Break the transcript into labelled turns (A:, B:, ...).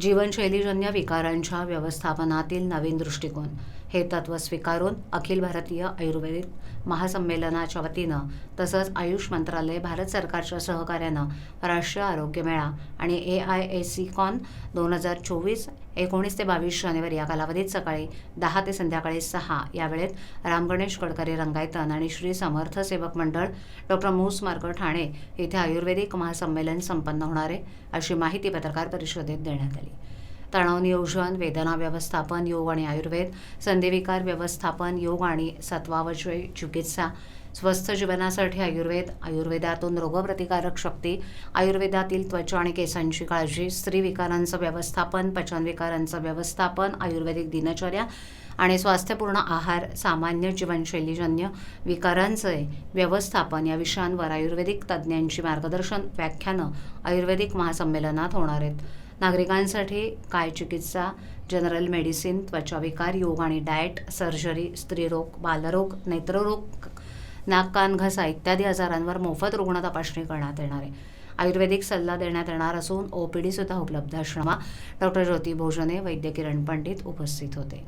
A: जीवनशैलीजन्य विकारांच्या व्यवस्थापनातील नवीन दृष्टिकोन. हे तत्त्व स्वीकारून अखिल भारतीय आयुर्वेदिक महासंमेलनाच्या वतीनं तसंच आयुष मंत्रालय भारत सरकारच्या सहकार्यानं राष्ट्रीय आरोग्य मेळा आणि ए आय ए सी कॉन दोन हजार चोवीस एकोणीस ते बावीस जानेवारी या कालावधीत सकाळी दहा ते संध्याकाळी सहा या वेळेत राम गणेश गडकरी रंगायतन आणि श्री समर्थ सेवक मंडळ डॉक्टर मूस मार्ग ठाणे येथे आयुर्वेदिक महासंमेलन संपन्न होणार आहे अशी माहिती पत्रकार परिषदेत देण्यात आली. तणाव नियोजन वेदना व्यवस्थापन योग आणि आयुर्वेद संधिविकार व्यवस्थापन योग आणि सत्वावशय चिकित्सा स्वस्थ जीवनासाठी आयुर्वेद आयुर्वेदातून रोगप्रतिकारक शक्ती आयुर्वेदातील त्वचा आणि केसांची काळजी स्त्री विकारांचं व्यवस्थापन पचनविकारांचं व्यवस्थापन आयुर्वेदिक दिनचर्या आणि स्वास्थ्यपूर्ण आहार सामान्य जीवनशैलीजन्य विकारांचे व्यवस्थापन या विषयांवर आयुर्वेदिक तज्ज्ञांची मार्गदर्शन व्याख्यानं आयुर्वेदिक महासंमेलनात होणार आहेत. नागरिकांसाठी काय चिकित्सा जनरल मेडिसिन त्वचाविकार योग आणि डाएट सर्जरी स्त्रीरोग बालरोग नेत्ररोग नाक कान घसा इत्यादी आजारांवर मोफत रुग्ण तपासणी करण्यात येणार आहे. आयुर्वेदिक सल्ला देण्यात येणार असून ओ पी डीसुद्धा उपलब्ध असणार. डॉक्टर ज्योती भोजने वैद्य किरण पंडित उपस्थित होते.